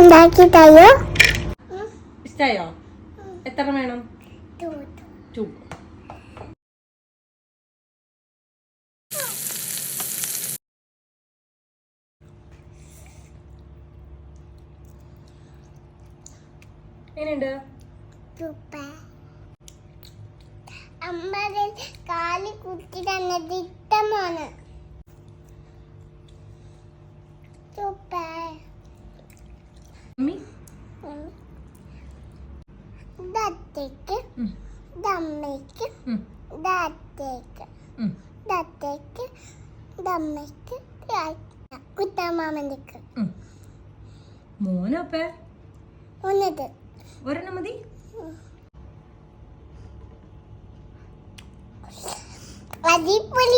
ഉണ്ടാക്കി ഇഷ്ടായോ? എത്ര വേണം? ടു. എങ്ങനെയുണ്ട്? സൂപ്പർ. അമ്മതിൽ കാലി കുത്തി തന്നത് ഇഷ്ടമാണ്. സൂപ്പർ. ഉം. മോനപ്പേ? ഒന്നത് ഒരെണ്ണം മതി. അടിപൊളി